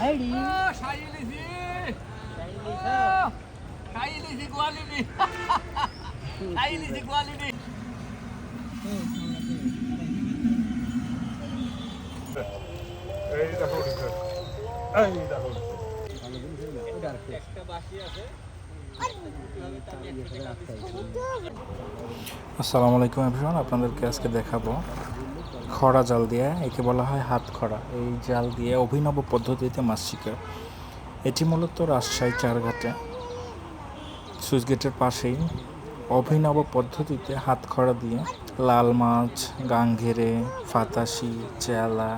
হাইডি এই দেখো উঠেছে এই দেখো উঠেছে আসসালামু আলাইকুম এভরিওয়ান আপনাদেরকে আজকে দেখাবো খড়া জাল দিয়ে, একে বলা হয় হাত খড়া। এই জাল দিয়ে অভিনব পদ্ধতিতে মাছ শিকার। এটি মূলত রাজশাহী চারঘাটে। সুইচ গেটের পাশেই অভিনব পদ্ধতিতে হাত খড়া দিয়ে লাল মাছ গাঙ্গেরে ফাতাসি, চেলা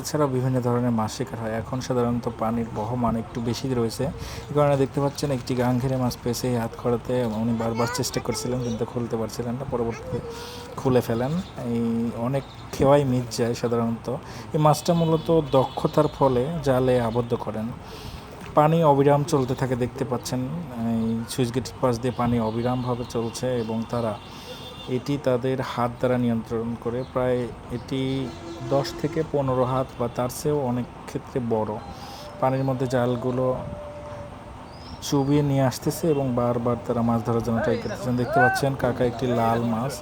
এছাড়াও বিভিন্ন ধরনের মাছ শিকার হয়। এখন সাধারণত পানির বহমান একটু বেশি রয়েছে। এই কারণে দেখতে পাচ্ছেন একটি গাঙ্ঘেরে মাছ পেয়েছে হাত খড়াতে। উনি বারবার চেষ্টা করছিলেন, কিন্তু খুলতে পারছিলেন না। পরবর্তীতে খুলে ফেলেন। এই অনেক খেওয়াই মিট যায় সাধারণত। এই মাছটা মূলত দক্ষতার ফলে জালে আবদ্ধ করেন। পানি অবিরাম চলতে থাকে দেখতে পাচ্ছেন। এই সুইচ গেটের পাশ দিয়ে পানি অবিরামভাবে চলছে এবং তারা এটি তাদের হাত দ্বারা নিয়ন্ত্রণ করে। প্রায় এটি দশ থেকে পনেরো হাত বা তার চেয়েও অনেক ক্ষেত্রে বড়। পানির মধ্যে জালগুলো চুবিয়ে নিয়ে আসতেছে এবং বারবার তারা মাছ ধরার জন্য ট্রাই করতেছেন দেখতে পাচ্ছেন কাকা একটি লাল মাছ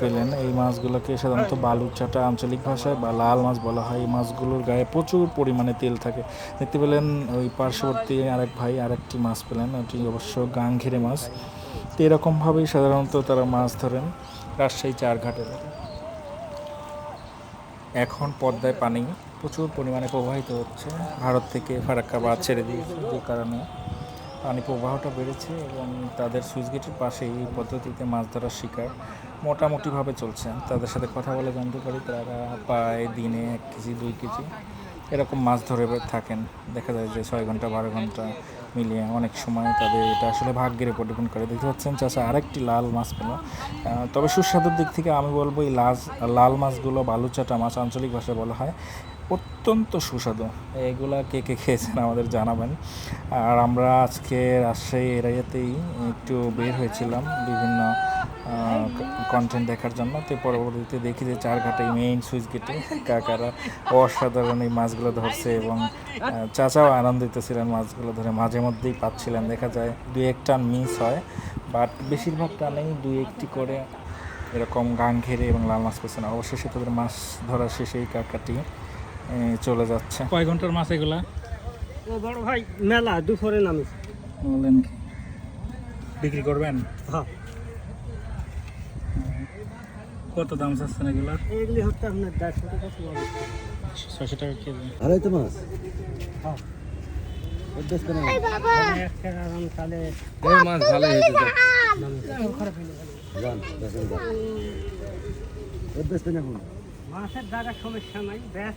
পেলেন। এই মাছগুলোকে সাধারণত বালুচাটা আঞ্চলিক ভাষায় বা লাল মাছ বলা হয়। এই মাছগুলোর গায়ে প্রচুর পরিমাণে তেল থাকে। দেখতে পেলেন ওই পার্শ্ববর্তী আরেক ভাই আরেকটি মাছ পেলেন ওটি অবশ্য গাং ঘিরে মাছ। তো এরকমভাবেই সাধারণত তারা মাছ ধরেন রাজশাহী চারঘাট এলাকায় এখন পদ্মায় পানি প্রচুর পরিমাণে প্রবাহিত হচ্ছে। ভারত থেকে ফারাক্কা বাঁধ ছেড়ে দিয়েছে, যে কারণে পানি প্রবাহটা বেড়েছে এবং তাদের সুইচ গেটের পাশে এই পদ্ধতিতে মাছ ধরার শিকার মোটামুটিভাবে চলছে। তাদের সাথে কথা বলে জানতে পারি, তারা প্রায় দিনে এক কেজি, দুই কেজি এরকম মাছ ধরে থাকেন। দেখা যায় যে ছয় ঘণ্টা, বারো ঘণ্টা মিলিয়ে অনেক সময় তাদের এটা আসলে ভাগ্যের উপর ডিপেন্ড করে। দেখতে পাচ্ছেন চাষা, আরেকটি লাল মাছ পেল। তবে সুস্বাদুর দিক থেকে আমি বলব এই লাল লাল মাছগুলো বালুচাটা মাছ আঞ্চলিক ভাষায় বলা হয়। অত্যন্ত সুস্বাদু। এগুলা কে কে খেয়েছেন আমাদের জানাবেন। আর আমরা আজকে রাজশাহী এরিয়াতেই একটু বের হয়েছিলাম বিভিন্ন কন্টেন্ট দেখার জন্য। তো পরবর্তীতে দেখি যে চারঘাটে মেইন সুইচ গেটে কাকারা অসাধারণ এই মাছগুলো ধরছে এবং চাচাও আনন্দিত ছিলেন মাছগুলো ধরে মাঝে মধ্যেই পাচ্ছিলেন। দেখা যায় দু এক টান মিস হয় বাট বেশিরভাগ টানেই দু একটি করে এরকম গাং ঘেরে এবং লাল মাছ পেয়েছে না অবশেষে তাদের মাছ ধরা শেষে এই কাকাটি চলে যাচ্ছে। কয় ঘণ্টার মাছ এগুলা? ও বড় ভাই মেলা দুপুরে নামেছে বলেন কি? বিক্রি করবেন? হ্যাঁ। কত দাম চাচ্ছেন এগুলা? এগুলি হচ্ছে আপনার দেড়শো টাকা ছশো টাকা কেজি ভালোই তো মাছ? হ্যাঁ। করে একটা আরাম তাহলে এই মাছ ভালোই হয়েছে হয়ে মাছের জায়গার সমস্যা নাই ব্যাস